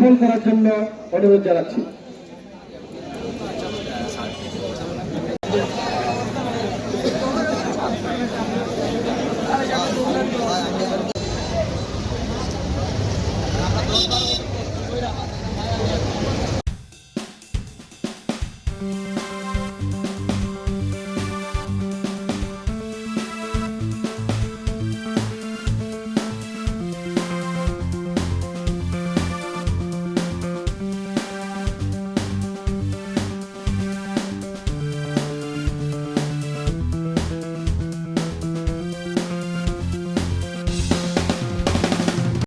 সফল করার জন্য অনুরোধ জানাচ্ছি।